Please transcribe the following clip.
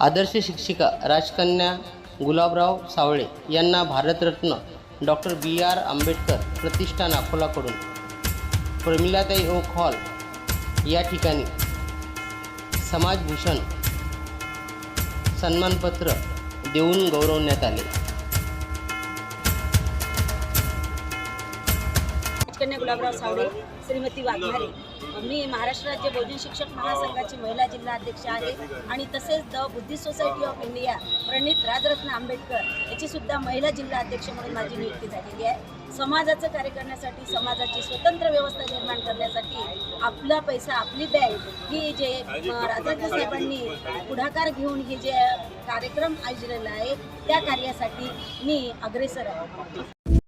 आदर्श शिक्षिका राजकन्या गुलाबराव सावळे यांना Bharat Ratna doctor B R Ambedkar प्रतिष्ठान अकोलाकडून. प्रमिलाताई ओक हॉल या ठिकाणी. समाजभूषण सन्मानपत्र देऊन गौरवण्यात आले. कन्या गुलाबराव सावडे श्रीमती वाघमारे. मी महाराष्ट्र राज्य भोजन शिक्षक महासंघाची महिला जिल्हा अध्यक्ष आहे आणि तसेच the Buddhist society of India प्रणित राजरत्न आंबेडकर याची सुद्धा महिला जिल्हा अध्यक्ष म्हणून माझी नियुक्ती झालेली आहे. समाजाचं कार्य करण्यासाठी समाजाची स्वतंत्र व्यवस्था निर्माण करण्यासाठी आपला पैसा आपली बँक ही जे अ, राजरत्न साहेबांनी पुढाकार घेऊन हे जे कार्यक्रम आयोजलेला आहे त्या कार्यासाठी मी अग्रेसर आहे.